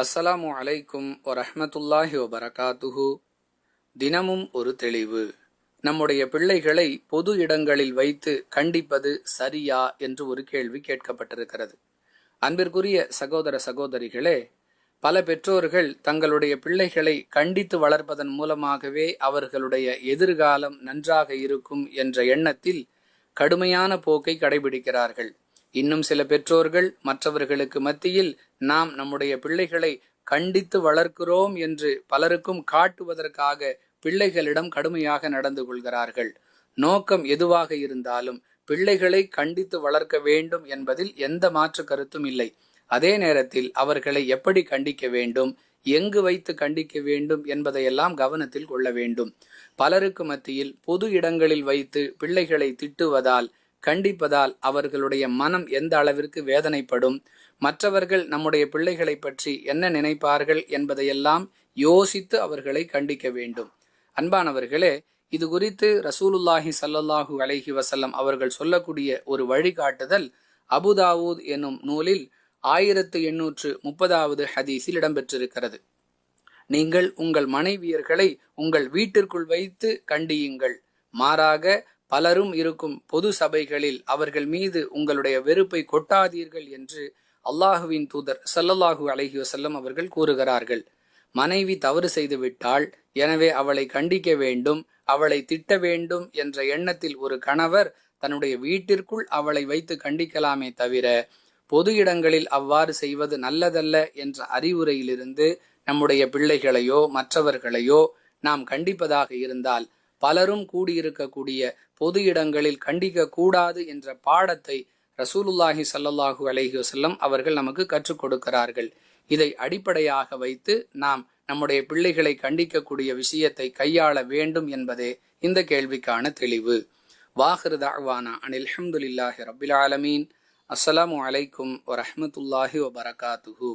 அஸ்ஸலாமு அலைக்கும் வரஹமத்துல்லாஹி வபரகாத்துஹு. தினமும் ஒரு தெளிவு. நம்முடைய பிள்ளைகளை பொது இடங்களில் வைத்து கண்டிப்பது சரியா என்று ஒரு கேள்வி கேட்கப்பட்டிருக்கிறது. அன்பிற்குரிய சகோதர சகோதரிகளே பல பெற்றோர்கள் தங்களுடைய பிள்ளைகளை கண்டித்து வளர்ப்பதன் மூலமாகவே அவர்களுடைய எதிர்காலம் நன்றாக இருக்கும் என்ற எண்ணத்தில் கடுமையான போக்கை கடைபிடிக்கிறார்கள். இன்னும் சில பெற்றோர்கள் மற்றவர்களுக்கு மத்தியில் நாம் நம்முடைய பிள்ளைகளை கண்டித்து வளர்க்கிறோம் என்று பலருக்கும் காட்டுவதற்காக பிள்ளைகளிடம் கடுமையாக நடந்து கொள்கிறார்கள். நோக்கம் எதுவாக இருந்தாலும் பிள்ளைகளை கண்டித்து வளர்க்க வேண்டும் என்பதில் எந்த மாற்று கருத்தும் இல்லை. அதே நேரத்தில் அவர்களை எப்படி கண்டிக்க வேண்டும் எங்கு வைத்து கண்டிக்க வேண்டும் என்பதையெல்லாம் கவனத்தில் கொள்ள வேண்டும். பலருக்கு மத்தியில் பொது இடங்களில் வைத்து பிள்ளைகளை திட்டுவதால் கண்டிப்பதால் அவர்களுடைய மனம் எந்த அளவிற்கு வேதனைப்படும் மற்றவர்கள் நம்முடைய பிள்ளைகளை பற்றி என்ன நினைப்பார்கள் என்பதையெல்லாம் யோசித்து அவர்களை கண்டிக்க வேண்டும். அன்பானவர்களே இது குறித்து ரசூலுல்லாஹி சல்லல்லாஹூ அலஹி வசல்லம் அவர்கள் சொல்லக்கூடிய ஒரு வழிகாட்டுதல் அபுதாவூத் என்னும் நூலில் ஆயிரத்து எண்ணூற்று முப்பதாவது ஹதீஸில் இடம்பெற்றிருக்கிறது. நீங்கள் உங்கள் மனைவியர்களை உங்கள் வீட்டிற்குள் வைத்து கண்டியுங்கள். மாறாக பலரும் இருக்கும் பொது சபைகளில் அவர்கள் மீது உங்களுடைய வெறுப்பை கொட்டாதீர்கள் என்று அல்லாஹுவின் தூதர் சல்லல்லாஹூ அலஹி வசல்லம் அவர்கள் கூறுகிறார்கள். மனைவி தவறு செய்து விட்டால் எனவே அவளை கண்டிக்க வேண்டும் அவளை திட்ட வேண்டும் என்ற எண்ணத்தில் ஒரு கணவர் தன்னுடைய வீட்டிற்குள் அவளை வைத்து கண்டிக்கலாமே தவிர பொது இடங்களில் அவ்வாறு செய்வது நல்லதல்ல என்ற அறிவுரையிலிருந்து நம்முடைய பிள்ளைகளையோ மற்றவர்களையோ நாம் கண்டிப்பதாக இருந்தால் பலரும் கூடியிருக்கக்கூடிய பொது இடங்களில் கண்டிக்க கூடாது என்ற பாடத்தை ரசூலுல்லாஹி சல்லாஹூ அலஹி வசல்லம் அவர்கள் நமக்கு கற்றுக் கொடுக்கிறார்கள். இதை அடிப்படையாக வைத்து நாம் நம்முடைய பிள்ளைகளை கண்டிக்கக்கூடிய விஷயத்தை கையாள வேண்டும் என்பதே இந்த கேள்விக்கான தெளிவு. வாஹிரு தாவானா அனில் அஹமதுல்லாஹி ரபில் ஆலமீன். அஸ்ஸலாமு அலைக்கும் வரஹமத்துல்லாஹி வபரகாத்துஹூ.